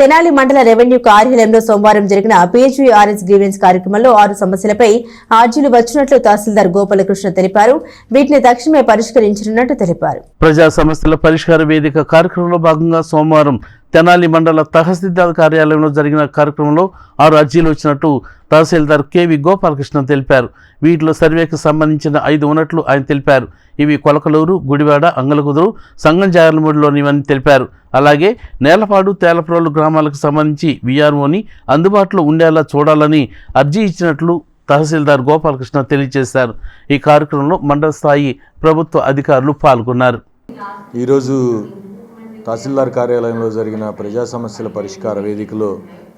తెనాలి మండల రెవెన్యూ కార్యాలయంలో సోమవారం జరిగిన పీజీఆర్ఎస్ గ్రీవెన్స్ కార్యక్రమంలో ఆరు సమస్యలపై ఆర్జీలు వచ్చినట్లు తహసీల్దార్ గోపాలకృష్ణ తెలిపారు. వీటిని తక్షణమే పరిష్కరించనున్నట్టు తెలిపారు. ప్రజా సమస్యల పరిష్కార వేదిక కార్యక్రమంలో భాగంగా సోమవారం తెనాలి మండల తహసీల్దార్ కార్యాలయంలో జరిగిన కార్యక్రమంలో ఆరు అర్జీలు వచ్చినట్టు తహసీల్దార్ కెవి గోపాలకృష్ణ తెలిపారు. వీటిలో సర్వేకి సంబంధించిన ఐదు ఉన్నట్లు ఆయన తెలిపారు. ఇవి కొలకలూరు గుడివాడ అంగలకుదురు సంగం జాగర్లమూడిలోనివని తెలిపారు. అలాగే నేలపాడు తేలప్రోలు గ్రామాలకు సంబంధించి విఆర్ఓని అందుబాటులో ఉండేలా చూడాలని అర్జీ ఇచ్చినట్లు తహసీల్దార్ గోపాలకృష్ణ తెలియజేశారు. ఈ కార్యక్రమంలో మండల స్థాయి ప్రభుత్వ అధికారులు పాల్గొన్నారు. ఈరోజు తహసీల్దార్ కార్యాలయంలో జరిగిన ప్రజా సమస్యల పరిష్కార వేదికలో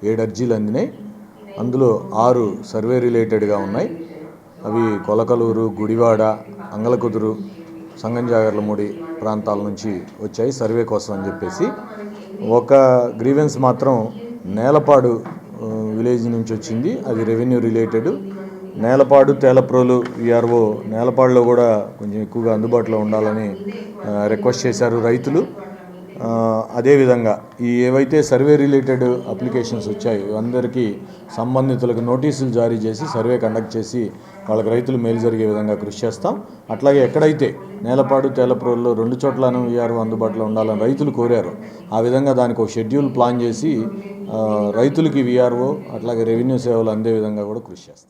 ఏడు అర్జీలు అందినాయి. అందులో ఆరు సర్వే రిలేటెడ్గా ఉన్నాయి. అవి కొలకలూరు గుడివాడ అంగలకుదురు సంగంజాగర్లమూడి ప్రాంతాల నుంచి వచ్చాయి సర్వే కోసం అని చెప్పేసి. ఒక గ్రీవెన్స్ మాత్రం నేలపాడు విలేజ్ నుంచి వచ్చింది. అది revenue related. Nelapadu Telaprolu VRO నేలపాడులో కూడా కొంచెం ఎక్కువగా అందుబాటులో ఉండాలని రిక్వెస్ట్ చేశారు రైతులు. అదేవిధంగా ఈ ఏవైతే సర్వే రిలేటెడ్ అప్లికేషన్స్ వచ్చాయో అందరికీ సంబంధితులకు నోటీసులు జారీ చేసి సర్వే కండక్ట్ చేసి వాళ్ళకి రైతులు మేలు జరిగే విధంగా కృషి చేస్తాం. అట్లాగే ఎక్కడైతే నేలపాడు తేలప్రోల్లో రెండు చోట్లను వీఆర్ఓ అందుబాటులో ఉండాలని రైతులు కోరారు ఆ విధంగా దానికి ఒక షెడ్యూల్ ప్లాన్ చేసి రైతులకి విఆర్ఓ అట్లాగే రెవెన్యూ సేవలు అందే విధంగా కూడా కృషి చేస్తాం.